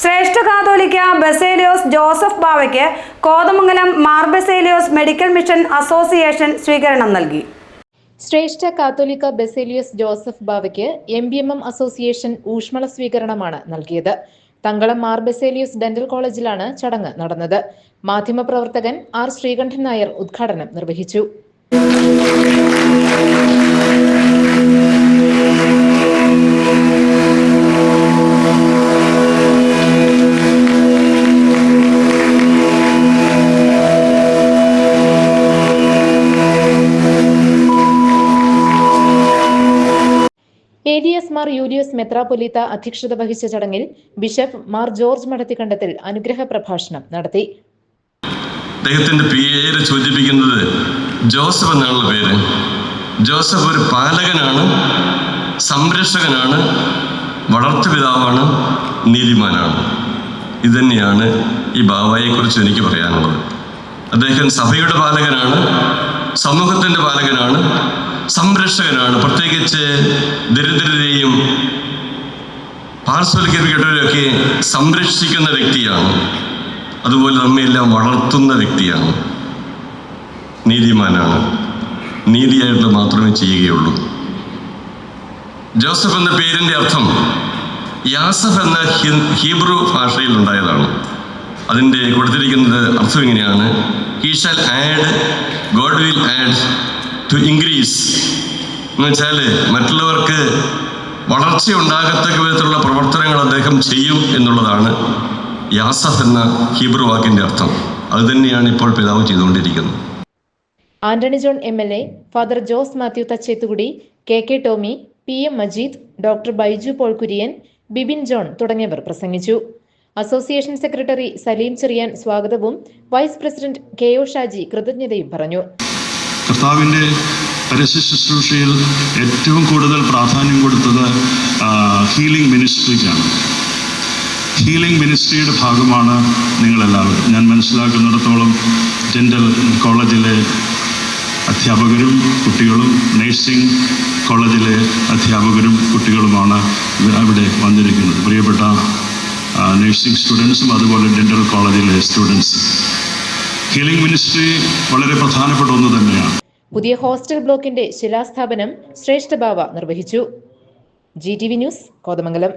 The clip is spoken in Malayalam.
ശ്രേഷ്ഠ കാതോലിക്ക Baselios Joseph ബാവയ്ക്ക് Kothamangalam Mar Baselios medical mission association സ്വീകരണം നൽകി. ശ്രേഷ്ഠ കാത്തോലിക്ക Baselios Joseph ബാവയ്ക്ക് M B M M association ഊഷ്മള സ്വീകരണമാണ് നൽകിയത്. തങ്കളം മാർ ബസേലിയോസ് ഡെന്റൽ കോളേജിലാണ് ചടങ്ങ് നടന്നത്. മാധ്യമപ്രവർത്തകൻ ആർ ശ്രീകണ്ഠൻ നായർ ഉദ്ഘാടനം നിർവഹിച്ചു. A D S Mar Yulios മെത്രാപൊലീത്ത അധ്യക്ഷത വഹിച്ച ചടങ്ങിൽ ബിഷപ്പ് മാർ ജോർജ് മടത്തിക്കണ്ടത്തിൽ അനുഗ്രഹ പ്രഭാഷണം നടത്തി. അദ്ദേഹത്തിന്റെ പേര് സൂചിപ്പിക്കുന്നത് ജോസഫ് എന്നാണുള്ള പേര്. ജോസഫ് ഒരു പാലകനാണ് സംരക്ഷകനാണ് വളർത്തുപിതാവാണ് നീതിമാനാണ്. ഇതുതന്നെയാണ് ഈ ബാബായെക്കുറിച്ച് എനിക്ക് പറയാനുള്ളത്. അദ്ദേഹം സഭയുടെ പാലകനാണ് സമൂഹത്തിന്റെ പാലകനാണ് സംരക്ഷകനാണ്. പ്രത്യേകിച്ച് ദരിദ്രരെയും പാർശ്വവൽക്കരിക്കപ്പെട്ടവരെയൊക്കെ സംരക്ഷിക്കുന്ന വ്യക്തിയാണ്. അതുപോലെ നമ്മയെല്ലാം വളർത്തുന്ന വ്യക്തിയാണ്. നീതിമാനാണ്. നീതിയായിട്ട് മാത്രമേ ചെയ്യുകയുള്ളൂ. ജോസഫ് എന്ന പേരിന്റെ അർത്ഥം യാസഫ് എന്ന ഹീബ്രു ഭാഷയിൽ ഉണ്ടായതാണ്. അതിന്റെ കൊടുത്തിരിക്കുന്നത് അർത്ഥം ഇങ്ങനെയാണ് he shall add god will add to increase എന്ന് വെച്ചാൽ മറ്റുള്ളവർക്ക് വളർച്ച ഉണ്ടാകത്തക്ക വിധത്തിലുള്ള പ്രവർത്തനങ്ങൾ അദ്ദേഹം ചെയ്യും എന്നുള്ളതാണ് യാസഫ് എന്ന ഹീബ്രു വാക്കിന്റെ അർത്ഥം. അതുതന്നെയാണ് ഇപ്പോൾ പിതാവ് ചെയ്തുകൊണ്ടിരിക്കുന്നത്. Antony John M L A father Jose Mathew Thachethukudy K K Tomy P M Majeed doctor Baiju Paul Kurian Bibin John തുടങ്ങിയവർ പ്രസംഗിച്ചു. അസോസിയേഷൻ സെക്രട്ടറി സലീം ചെറിയാൻ സ്വാഗതവും vice president K O Shaji കൃതജ്ഞതയും പറഞ്ഞു. കർത്താവിന്റെ പരസ്യ ശുശ്രൂഷയിൽ ഏറ്റവും കൂടുതൽ പ്രാധാന്യം കൊടുത്തത് ഹീലിംഗ് മിനിസ്ട്രിക്കാണ് ഹീലിംഗ് മിനിസ്ട്രിയുടെ ഭാഗമാണ് നിങ്ങളെല്ലാവരും. ഞാൻ മനസ്സിലാക്കുന്നിടത്തോളം ഡെന്റൽ കോളേജിലെ അധ്യാപകരും കുട്ടികളും നേഴ്സിംഗ് കോളേജിലെ അധ്യാപകരും കുട്ടികളുമാണ് അവിടെ വന്നിരിക്കുന്നത്. പ്രിയപ്പെട്ട നേഴ്സിംഗ് സ്റ്റുഡൻസും അതുപോലെ ഡെന്റൽ കോളേജിലെ സ്റ്റുഡൻസ്. ഹീലിംഗ് മിനിസ്ട്രി വളരെ പ്രധാനപ്പെട്ട ഒന്ന് തന്നെയാണ്. പുതിയ ഹോസ്റ്റൽ ബ്ലോക്കിന്റെ ശിലാസ്ഥാപനം ശ്രേഷ്ഠ ബാവ നിർവഹിച്ചു. G T V news Kothamangalam.